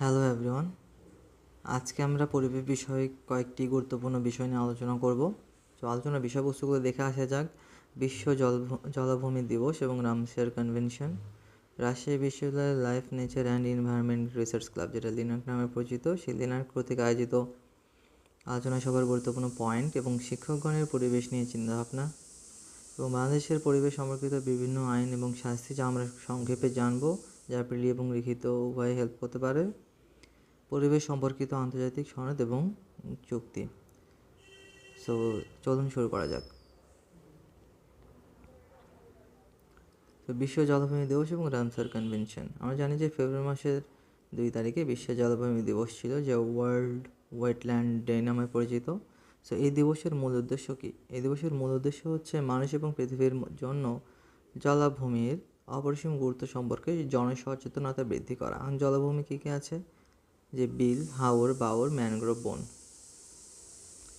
Hello everyone আজকে আমরা পরিবেশ বিষয়ে কয়েকটি গুরুত্বপূর্ণ বিষয় নিয়ে আলোচনা করব। তো আলোচনার বিষয়বস্তুগুলো দেখে আসা যাক। বিশ্ব জল জলাভূমি দিবস এবং রামসার কনভেনশন রাজশাহী বিশ্ববিদ্যালয়ের life nature and environment research club যেটা লিনার্ক নামে পরিচিত। সেই লিনার্ক কর্তৃক আয়োজিত আলোচনা সভার গুরুত্বপূর্ণ পয়েন্ট এবং শিক্ষকগণের পরিবেশ নিয়ে চিন্তাভাবনা এবং বাংলাদেশের পরিবেশ সম্পর্কিত বিভিন্ন আইন এবং শাস্তি যা আমরা সংক্ষেপে জানব, যা প্রিলি এবং লিখিত উভয়ে হেল্প করতে পারে। পরিবেশ সম্পর্কিত আন্তর্জাতিক সনদ এবং চুক্তি। সো চলুন শুরু করা যাক। তো বিশ্ব জলভূমি দিবস এবং রামসার কনভেনশন আমরা জানি যে ফেব্রুয়ারি মাসের দুই তারিখে বিশ্ব জলভূমি দিবস ছিল, যা ওয়ার্ল্ড ওয়েটল্যান্ড ডে নামে পরিচিত। সো এই দিবসের মূল উদ্দেশ্য কী? এই দিবসের মূল উদ্দেশ্য হচ্ছে মানুষ এবং পৃথিবীর জন্য জলাভূমির অপরিসীম গুরুত্ব সম্পর্কে জনসচেতনতা বৃদ্ধি করা। জলাভূমি কী কী আছে? যে বিল, হাওর, বাওর, ম্যানগ্রোভ, বন।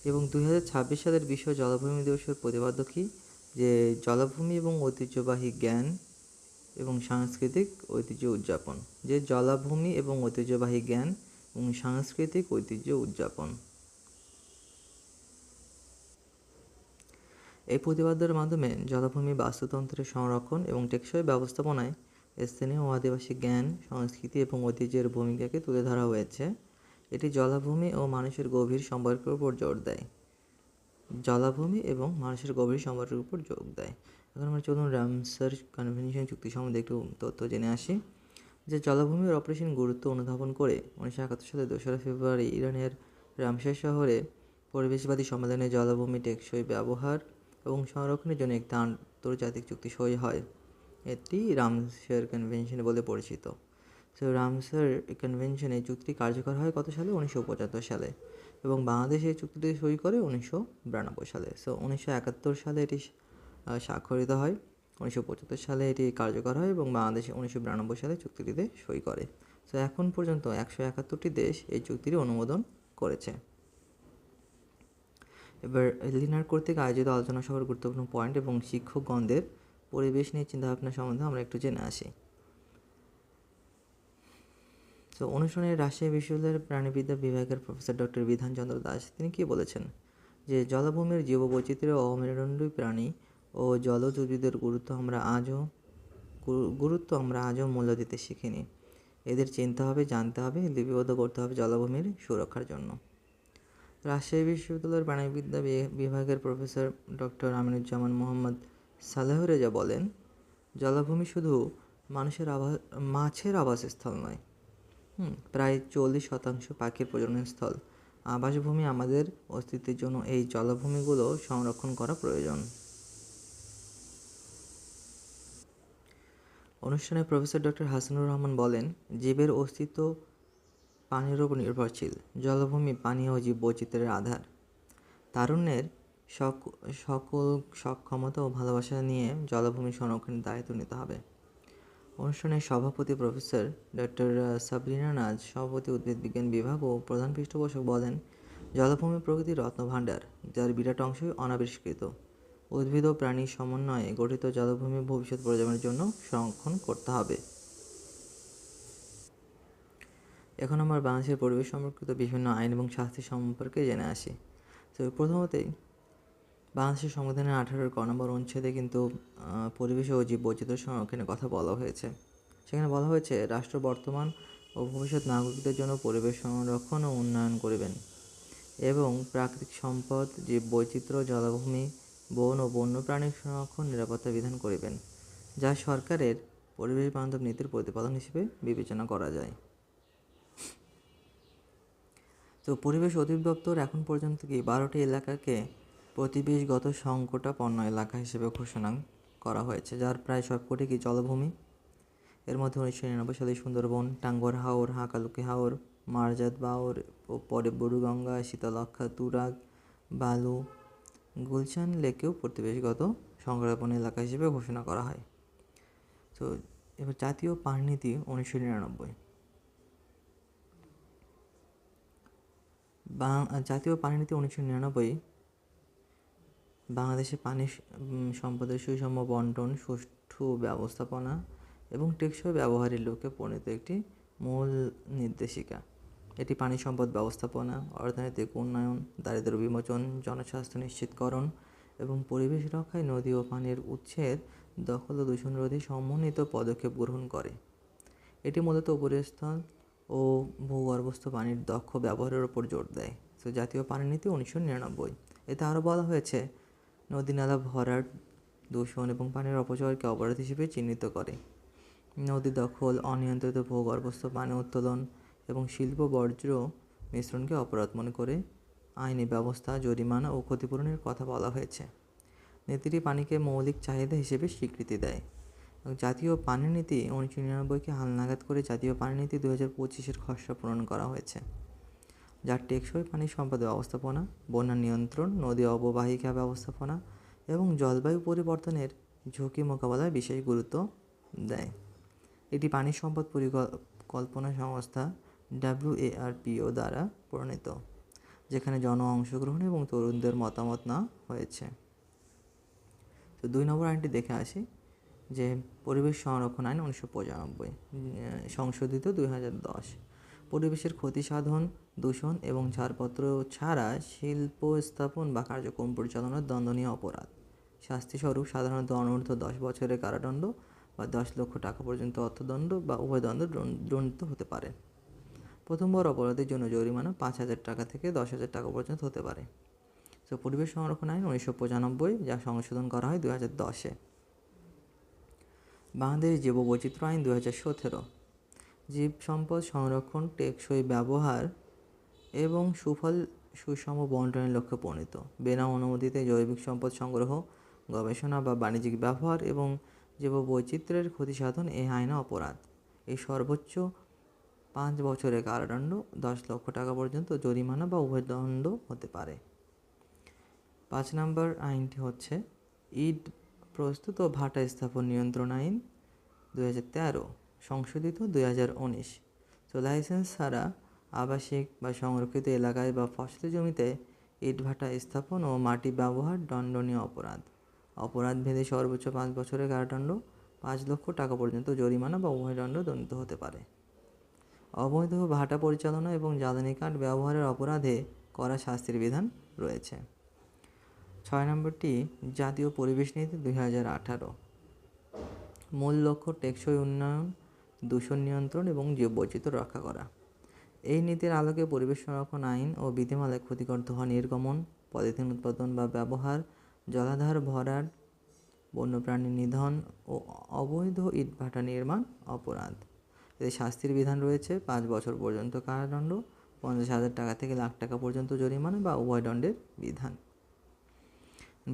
এবং দুই হাজার ছাব্বিশ সালের বিশ্ব জলাভূমি দিবসের প্রতিপাদ্য কী? যে জলাভূমি এবং ঐতিহ্যবাহী জ্ঞান এবং সাংস্কৃতিক ঐতিহ্য উদযাপন। যে জলাভূমি এবং ঐতিহ্যবাহী জ্ঞান এবং সাংস্কৃতিক ঐতিহ্য উদযাপন। এই প্রতিবাদের মাধ্যমে জলাভূমি বাস্তুতন্ত্রের সংরক্ষণ এবং টেকসই ব্যবস্থাপনায় স্থানীয় আদিবাসী জ্ঞান, সংস্কৃতি এবং ঐতিহ্যের ভূমিকাকে তুলে ধরা হয়েছে। এটি জলাভূমি ও মানুষের গভীর সম্পর্কের উপর জোর দেয়। জলাভূমি এবং মানুষের গভীর সম্পর্কের উপর যোগ দেয়। এখন আমরা চলুন রামসার কনভেনশন চুক্তি সম্বন্ধে একটু তথ্য জেনে আসি। যে জলাভূমির অপারেশন গুরুত্ব অনুধাবন করে উনিশশো একাত্তর সালে দোসরা ফেব্রুয়ারি ইরানের রামসার শহরে পরিবেশবাদী সম্মেলনে জলাভূমি টেকসই ব্যবহার এবং সংরক্ষণের জন্য একটি আন্তর্জাতিক চুক্তি সই হয়। এটি রামসার কনভেনশন বলে পরিচিত। সো রামসার কনভেনশনে চুক্তি কার্যকর হয় কত সালে? উনিশশো পঁচাত্তর সালে। এবং বাংলাদেশ এই চুক্তিটি সই করে উনিশশো বিরানব্বই সালে। সো উনিশশো একাত্তর সালে এটি স্বাক্ষরিত হয়। উনিশশো পঁচাত্তর সালে এটি কার্যকর হয় এবং বাংলাদেশে উনিশশো বিরানব্বই সালে চুক্তিটিতে সই করে। সো এখন পর্যন্ত একশো একাত্তরটি দেশ এই চুক্তির অনুমোদন করেছে। এবার লিনার কর্তৃক আয়োজিত আলোচনা সভার গুরুত্বপূর্ণ পয়েন্ট এবং শিক্ষকগণদের পরিবেশ নিয়ে চিন্তাভাবনা সম্বন্ধে আমরা একটু জেনে আসি। তো অনুষ্ঠানে রাজশাহী বিশ্ববিদ্যালয়ের প্রাণীবিদ্যা বিভাগের প্রফেসর ডক্টর বিধানচন্দ্র দাস, তিনি কি বলেছেন? যে, জলভূমির জীববৈচিত্র্য ও অমেরুদণ্ডী প্রাণী ও জলজ উদ্ভিদের গুরুত্ব আমরা আজও গুরুত্ব আমরা আজও মূল্য দিতে শিখিনি। এদের চিনতে হবে, জানতে হবে, লিপিবদ্ধ করতে হবে জলাভূমির সুরক্ষার জন্য। রাজশাহী বিশ্ববিদ্যালয়ের প্রাণীবিদ্যা বিভাগের প্রফেসর ডক্টর আমিনুজ্জামান মোহাম্মদ সালেহরেজা বলেন, জলাভূমি শুধু মানুষের আবাস মাছের আবাসস্থল নয় প্রায় চল্লিশ শতাংশ পাখির প্রজননস্থল আবাসভূমি আমাদের অস্তিত্বের জন্য এই জলাভূমিগুলো সংরক্ষণ করা প্রয়োজন। অনুষ্ঠানে প্রফেসর ডক্টর হাসানুর রহমান বলেন, জীবের অস্তিত্ব পানির উপর নির্ভরশীল। জলভূমি পানি ও জীব বৈচিত্র্যের আধার। তারুণ্যের সকল সক্ষমতা ও ভালোবাসা নিয়ে জলভূমি সংরক্ষণের দায়িত্ব নিতে হবে। অনুষ্ঠানের সভাপতি প্রফেসর ডক্টর সাবরিনা নাজ, সভাপতি উদ্ভিদ বিজ্ঞান বিভাগ ও প্রধান পৃষ্ঠপোষক বলেন, জলভূমি প্রকৃতির রত্নভাণ্ডার যার বিরাট অংশই অনাবিষ্কৃত। উদ্ভিদ ও প্রাণীর সমন্বয়ে গঠিত জলভূমি ভবিষ্যৎ প্রজন্মের জন্য সংরক্ষণ করতে হবে। এখন আমরা বাংলাদেশের পরিবেশ সম্পর্কিত বিভিন্ন আইন এবং শাস্তি সম্পর্কে জেনে আসি। তো প্রথমতেই বাংলাদেশের সংবিধানের আঠারোর ক নম্বর অনুচ্ছেদে কিন্তু পরিবেশ ও জীব বৈচিত্র্য সংরক্ষণের কথা বলা হয়েছে। সেখানে বলা হয়েছে, রাষ্ট্র বর্তমান ও ভবিষ্যৎ নাগরিকদের জন্য পরিবেশ সংরক্ষণ ও উন্নয়ন করবেন এবং প্রাকৃতিক সম্পদ জীব বৈচিত্র্য জলাভূমি, বন ও বন্যপ্রাণী সংরক্ষণ, নিরাপত্তা বিধান করিবেন, যা সরকারের পরিবেশ বান্ধব নীতির প্রতিপাদন হিসেবে বিবেচনা করা যায়। তো পরিবেশ অধিদপ্তর এখন পর্যন্ত কি বারোটি এলাকাকে পরিবেশগত সংকটাপন্ন এলাকা হিসেবে ঘোষণা করা হয়েছে, যার প্রায় সবকটি কি জলভূমি? এর মধ্যে উনিশশো নিরানব্বই সালে সুন্দরবন, টাঙ্গর হাওর, হাকালুকি হাওর, মারজাত বাওর, ও পরে বুড়ুগঙ্গা শীতলক্ষা তুরাগ, বালু, গুলশান লেকেও প্রতিবেশগত সংরক্ষণ এলাকা হিসেবে ঘোষণা করা হয়। তো এবার জাতীয় পানিনীতি উনিশশো নিরানব্বই। জাতীয় পানি নীতি উনিশশো নিরানব্বই বাংলাদেশে পানি সম্পদের সুষম বন্টন, সুষ্ঠু ব্যবস্থাপনা এবং টেকসই ব্যবহারের লক্ষ্যে প্রণীত একটি মূল নির্দেশিকা। এটি পানি সম্পদ ব্যবস্থাপনা, অর্থনৈতিক উন্নয়ন, দারিদ্র্য বিমোচন, জনস্বাস্থ্য নিশ্চিতকরণ এবং পরিবেশ রক্ষায় নদী ও পানির উৎসের দখল ও দূষণ রোধে সমন্বিত পদক্ষেপ গ্রহণ করে। এটি মূলত উপরিস্থল ও ভূগর্ভস্থ পানির দক্ষ ব্যবহারের উপর জোর দেয়। তো জাতীয় পানি নীতি উনিশশো নিরানব্বই। এতে আরও বলা হয়েছে নদী নালা ভরাট, দূষণ এবং পানির অপচয়কে অপরাধ হিসেবে চিহ্নিত করে। নদী দখল, অনিয়ন্ত্রিত ভূগর্ভস্থ পানি উত্তোলন এবং শিল্প বর্জ্য মিশ্রণকে অপরাধ মনে করে আইনি ব্যবস্থা, জরিমানা ও ক্ষতিপূরণের কথা বলা হয়েছে। নীতিটি পানিকে মৌলিক চাহিদা হিসেবে স্বীকৃতি দেয়। জাতীয় পানি নীতি উনিশশো নিরানব্বইকে হালনাগাদ করে জাতীয় পানি নীতি দু হাজার পঁচিশের খসড়া প্রণয়ন করা হয়েছে। যার টেকসই পানি সম্পদ ব্যবস্থাপনা, বন্যা নিয়ন্ত্রণ, নদী অববাহিকা ব্যবস্থাপনা এবং জলবায়ু পরিবর্তনের ঝুঁকি মোকাবেলায় বিশেষ গুরুত্ব দেয়। এটি পানি সম্পদ পরিকল্পনা সংস্থা ডাব্লিউএআরপিও দ্বারা প্রণীত, যেখানে জন অংশগ্রহণ এবং তরুণদের মতামত না হয়েছে। তো দুই নম্বর আইনটি দেখে আসি, যে পরিবেশ সংরক্ষণ আইন উনিশশো পঁচানব্বই সংশোধিত দুই হাজার দশ। পরিবেশের ক্ষতি সাধন, দূষণ এবং ছাড়পত্র ছাড়া শিল্প স্থাপন বা কার্যক্রম পরিচালনার দণ্ডনীয় অপরাধ। শাস্তিস্বরূপ সাধারণত অনূর্ধ্ব দশ বছরের কারাদণ্ড বা দশ লক্ষ টাকা পর্যন্ত অর্থদণ্ড বা উভয় দণ্ড দণ্ডিত হতে পারে। প্রথমবার অপরাধের জন্য জরিমানা পাঁচ হাজার টাকা থেকে দশ হাজার টাকা পর্যন্ত হতে পারে। তো পরিবেশ সংরক্ষণ আইন উনিশশো পঁচানব্বই, যা সংশোধন করা হয় দু হাজার দশে। বাংলাদেশ জীববৈচিত্র্য আইন দু হাজার সতেরো। জীব সম্পদ সংরক্ষণ টেকসই ব্যবহার এবং সুফল সুষম বন্টনের লক্ষ্যে প্রণীত। বিনা অনুমতিতে জৈবিক সম্পদ সংগ্রহ, গবেষণা বা বাণিজ্যিক ব্যবহার এবং জীববৈচিত্র্যের ক্ষতি সাধন এই আইনে অপরাধ। এই সর্বোচ্চ পাঁচ বছরের কারাদণ্ড দশ লক্ষ টাকা পর্যন্ত জরিমানা বা উভয় দণ্ড হতে পারে। পাঁচ নম্বর আইনটি হচ্ছে, ইট প্রস্তুত ভাটা স্থাপন নিয়ন্ত্রণ আইন দু হাজার তেরো। সংশোধিত দুই হাজার উনিশ। তো লাইসেন্স ছাড়া আবাসিক বা সংরক্ষিত এলাকায় বা ফসলি জমিতে ইটভাটা স্থাপন ও মাটি ব্যবহার দণ্ডনীয় অপরাধ। অপরাধ ভেদে সর্বোচ্চ পাঁচ বছরের কারাদণ্ড, পাঁচ লক্ষ টাকা পর্যন্ত জরিমানা বা উভয় দণ্ড দণ্ডিত হতে পারে। অবৈধ ভাটা পরিচালনা এবং জ্বালানি কাঠ ব্যবহারের অপরাধে করা শাস্তির বিধান রয়েছে। ছয় নম্বরটি, জাতীয় পরিবেশ নীতি দুই হাজার আঠারো। মূল লক্ষ্য টেকসই উন্নয়ন দূষণ নিয়ন্ত্রণ এবং জীববৈচিত্র্য রক্ষা করা। এই নীতির আলোকে পরিবেশ সংরক্ষণ আইন ও বিধিমালায় ক্ষতিকর ধোঁয়া নির্গমন, পলিথিন উৎপাদন বা ব্যবহার, জলাধার ভরাট, বন্যপ্রাণী নিধন ও অবৈধ ইটভাটা নির্মাণ অপরাধ। এতে শাস্তির বিধান রয়েছে, পাঁচ বছর পর্যন্ত কারাদণ্ড, পঞ্চাশ হাজার টাকা থেকে লাখ টাকা পর্যন্ত জরিমানা বা উভয় দণ্ডের বিধান।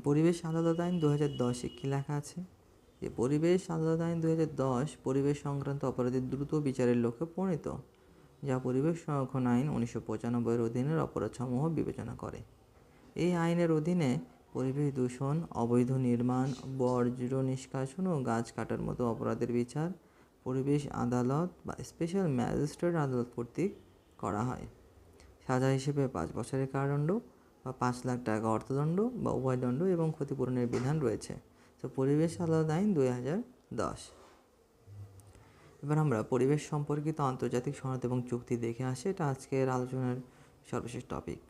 পরিবেশ আদালত আইন দু হাজার দশে কী লেখা আছে? যে পরিবেশ আদালত আইন দু দশ, পরিবেশ সংক্রান্ত অপরাধের দ্রুত বিচারের লক্ষ্যে প্রণীত, যা পরিবেশ সংরক্ষণ আইন উনিশশো পঁচানব্বইয়ের অধীনের অপরাধসমূহ বিবেচনা করে। এই আইনের অধীনে পরিবেশ দূষণ, অবৈধ নির্মাণ, বর্জ্য নিষ্কাশন ও গাছ কাটার মতো অপরাধের বিচার পরিবেশ আদালত বা স্পেশাল ম্যাজিস্ট্রেট আদালত কর্তৃক করা হয়। সাজা হিসেবে পাঁচ বছরের কারাদণ্ড বা পাঁচ লাখ টাকা অর্থদণ্ড বা উভয় দণ্ড এবং ক্ষতিপূরণের বিধান রয়েছে। তো পরিবেশ আদালত আইন দুই হাজার দশ। এবার আমরা পরিবেশ সম্পর্কিত আন্তর্জাতিক সনদ এবং চুক্তি দেখে আসি, এটা আজকের আলোচনার সর্বশেষ টপিক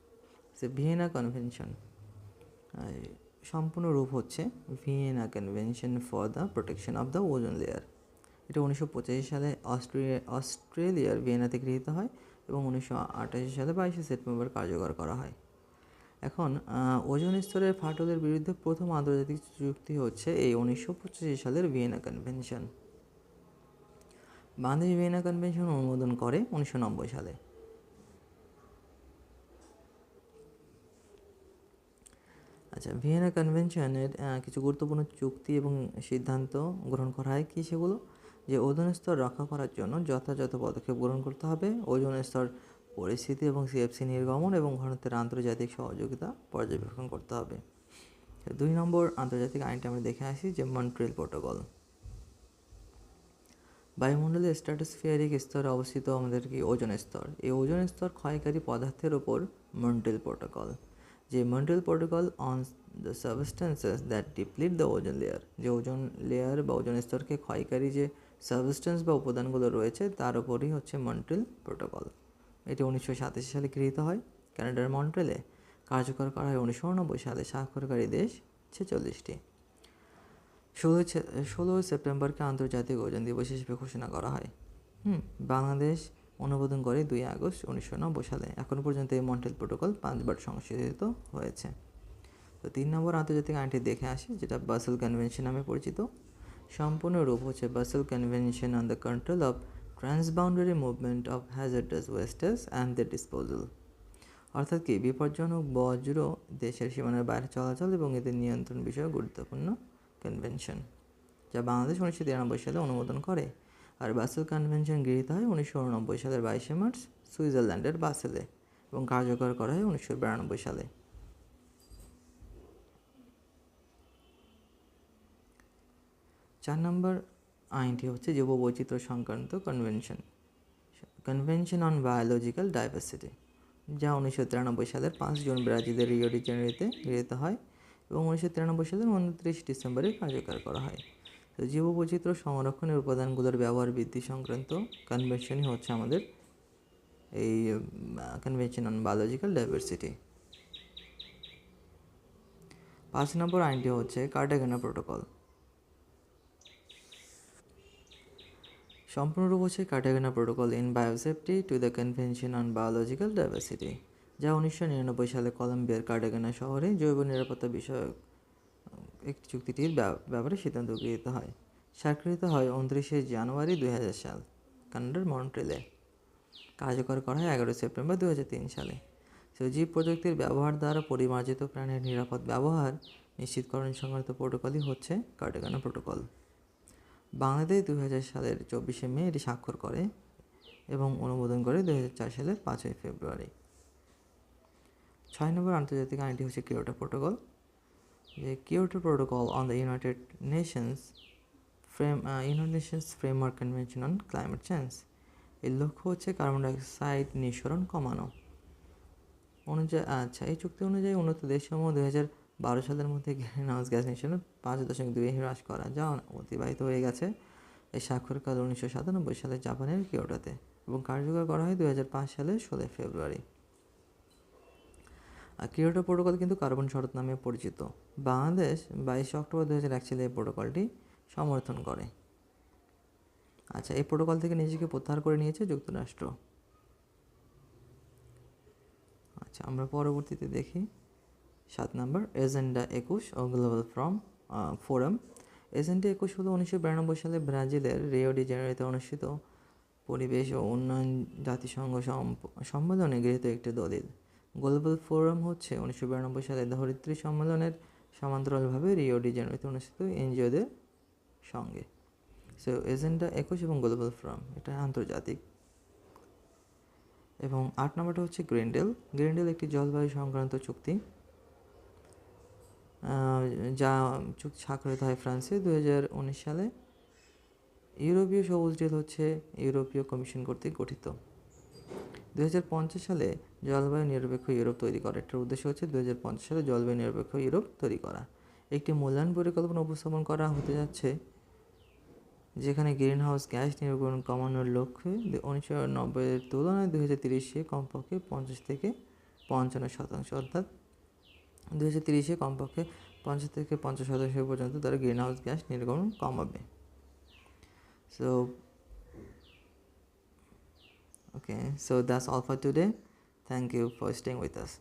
সে ভিয়েনা কনভেনশন সম্পূর্ণ রূপ হচ্ছে Vienna convention for the protection of the ozone layer এটা উনিশশো পঁচাশি সালে অস্ট্রেলিয়া অস্ট্রেলিয়ার ভিয়েনাতে গৃহীত হয় এবং উনিশশো আটাশি সালে বাইশে সেপ্টেম্বর কার্যকর করা হয়। এখন ওজন স্তরের ফাটলের বিরুদ্ধে প্রথম আন্তর্জাতিক চুক্তি হচ্ছে এই উনিশশো পঁচাশি সালের Vienna convention. Bangladesh Vienna convention অনুমোদন করে উনিশশো নব্বই সালে। আচ্ছা ভিয়েনা কনভেনশনের কিছু গুরুত্বপূর্ণ চুক্তি এবং সিদ্ধান্ত গ্রহণ করা হয় কী সেগুলো? যে, ওজন স্তর রক্ষা করার জন্য যথাযথ পদক্ষেপ গ্রহণ করতে হবে, ওজন স্তর পরিস্থিতি এবং সিএফসি নির্গমন এবং ঘনত্বের আন্তর্জাতিক সহযোগিতা পর্যবেক্ষণ করতে হবে। দুই নম্বর, আন্তর্জাতিক আইনটা আমরা দেখে আসি যে মন্ট্রিল প্রোটোকল বায়ুমণ্ডলের স্ট্র্যাটোস্ফিয়ারিক স্তরে অবস্থিত আমাদের কি ওজন স্তর? এই ওজন স্তর ক্ষয়কারী পদার্থের ওপর মন্ট্রিল প্রোটোকল যে Montreal protocol on the substances that deplete the ozone layer যে ওজন লেয়ার বা ওজন স্তরকে ক্ষয়কারী যে সাবস্টেন্স বা উপাদানগুলো রয়েছে, তার উপরই হচ্ছে মন্ট্রিল প্রোটোকল এটি উনিশশো সাতাশি সালে গৃহীত হয়। কানাডার মন্ট্রেলে কার্যকর করা হয় উনিশশো উননব্বই সালে। স্বাক্ষরকারী দেশ ছেচল্লিশটি। ষোলোই ষোলোই সেপ্টেম্বরকে আন্তর্জাতিক ওজন দিবস হিসেবে ঘোষণা করা হয়। হুম, বাংলাদেশ অনুমোদন করে দুই আগস্ট উনিশশো নব্বই সালে। এখন পর্যন্ত এই মন্ট্রেল প্রোটোকল পাঁচবার সংশোধিত হয়েছে। তো তিন নম্বর আন্তর্জাতিক আইনটি দেখে আসি, যেটা বাসেল কনভেনশন নামে পরিচিত। সম্পূর্ণ রূপ হচ্ছে Basel convention on the control of transboundary movement of hazardous wastes and the disposal অর্থাৎ কি? বিপজ্জনক, বজ্র দেশের সীমানার বাইরে চলাচল এবং এদের নিয়ন্ত্রণ বিষয়ে গুরুত্বপূর্ণ কনভেনশন যা বাংলাদেশ উনিশশো তিরানব্বই সালে অনুমোদন করে। আর বাসেল কনভেনশন গৃহীত হয় উনিশশো উনব্বই সালের বাইশে মার্চ সুইজারল্যান্ডের বাসেলে এবং কার্যকর করা হয় উনিশশো বিরানব্বই সালে। চার নম্বর আইনটি হচ্ছে জৈব বৈচিত্র্য সংক্রান্ত convention convention on biological diversity যা উনিশশো তিরানব্বই সালের পাঁচ জুন ব্রাজিলের রিও ডি জেনেরিতে গৃহীত হয় এবং উনিশশো তিরানব্বই সালের উনত্রিশ ডিসেম্বরে কার্যকর করা হয়। তো জীব বৈচিত্র্য সংরক্ষণের উপাদানগুলোর ব্যবহার বৃদ্ধি সংক্রান্ত কনভেনশনই হচ্ছে আমাদের এই কনভেনশন অন বায়োলজিক্যাল ডাইভার্সিটি পাঁচ নম্বর আইনটি হচ্ছে কার্টাগেনা প্রোটোকল সম্পূর্ণরূপ হচ্ছে Cartagena protocol in biosafety to the convention on biological diversity যা উনিশশো নিরানব্বই সালে কলম্বিয়ার কার্টাগেনা শহরে জৈব নিরাপত্তা বিষয়ক একটি চুক্তিটির ব্যাপারে সিদ্ধান্ত গৃহীত হয়। স্বাক্ষরিত হয় উনত্রিশে জানুয়ারি দুই হাজার সাল, কানাডার মন্ট্রেলে। কার্যকর করা হয় এগারোই সেপ্টেম্বর দু হাজার তিন সালে। সজীব প্রযুক্তির ব্যবহার দ্বারা পরিমার্জিত প্রাণের নিরাপদ ব্যবহার নিশ্চিতকরণ সংক্রান্ত প্রোটোকলই হচ্ছে কার্টাগানা প্রোটোকল বাংলাদেশ দু হাজার সালের চব্বিশে মে এটি স্বাক্ষর করে এবং অনুমোদন করে দু হাজার চার সালের পাঁচই ফেব্রুয়ারি। ছয় নম্বর আন্তর্জাতিক আইনটি হচ্ছে কিয়োটো প্রোটোকল। যে Kyoto protocol on the united nations frame united nations framework convention on climate change এর লক্ষ্য হচ্ছে কার্বন ডাইঅক্সাইড নিঃসরণ কমানো। অনুযায়ী আচ্ছা এই চুক্তি অনুযায়ী উন্নত দেশসমূহ দুই হাজার বারো সালের মধ্যে গ্রিন হাউস গ্যাস নিঃসরণ পাঁচ দশমিক দুই হ্রাস করা যা অতিবাহিত হয়ে গেছে এই স্বাক্ষরকাল উনিশশো সাতানব্বই সালে জাপানের কিয়োটোতে এবং কার্যকর করা হয় দুই হাজার পাঁচ সালের ষোলোই ফেব্রুয়ারি। আর কিয়োটো প্রোটোকল কিন্তু কার্বন শরৎ নামে পরিচিত। বাংলাদেশ বাইশে অক্টোবর দু হাজার এক সালে এই প্রোটোকলটি সমর্থন করে। আচ্ছা এই প্রোটোকল থেকে নিজেকে প্রত্যাহার করে নিয়েছে যুক্তরাষ্ট্র। আচ্ছা আমরা পরবর্তীতে দেখি। সাত নম্বর, এজেন্ডা একুশ ও গ্লোবাল ফ্রম ফোরাম। এজেন্ডা একুশ হলো উনিশশো বিরানব্বই সালে ব্রাজিলের রিও ডি জেনারেতে অনুষ্ঠিত পরিবেশ ও উন্নয়ন জাতিসংঘ সম্মেলনে গৃহীত একটি দলিল। গ্লোবাল ফোরাম হচ্ছে উনিশশো বিরানব্বই সালে ধরিত্রী সম্মেলনের সমান্তরালভাবে রিও ডি জেনারেতে অনুষ্ঠিত এনজিওদের সঙ্গে। সো এজেন্ডা একুশ এবং গ্লোবাল ফোরাম, এটা আন্তর্জাতিক। এবং আট নম্বরটা হচ্ছে গ্রিনডেল। গ্রিনডেল একটি জলবায়ু সংক্রান্ত চুক্তি। যা চুক্তি স্বাক্ষরিত হয় ফ্রান্সে দু হাজার উনিশ সালে। ইউরোপীয় সবুজ ডিল হচ্ছে ইউরোপীয় কমিশন কর্তৃক গঠিত। দু হাজার পঞ্চাশ সালে জলবায়ু নিরপেক্ষ ইউরোপ তৈরি করা। এটার উদ্দেশ্য হচ্ছে দু হাজার পঞ্চাশ সালে জলবায়ু নিরপেক্ষ ইউরোপ তৈরি করা। একটি মূল্যায়ন পরিকল্পনা উপস্থাপন করা হতে যাচ্ছে, যেখানে গ্রিন হাউস গ্যাস নির্গমন কমানোর লক্ষ্যে উনিশশো নব্বইয়ের তুলনায় দু হাজার তিরিশে কমপক্ষে পঞ্চাশ থেকে পঞ্চান্ন শতাংশ, অর্থাৎ দু হাজার তিরিশে কমপক্ষে পঞ্চাশ থেকে পঞ্চাশ শতাংশ পর্যন্ত তারা গ্রিন হাউস গ্যাস নির্গমন কমাবে। So okay so that's all for today thank you for staying with us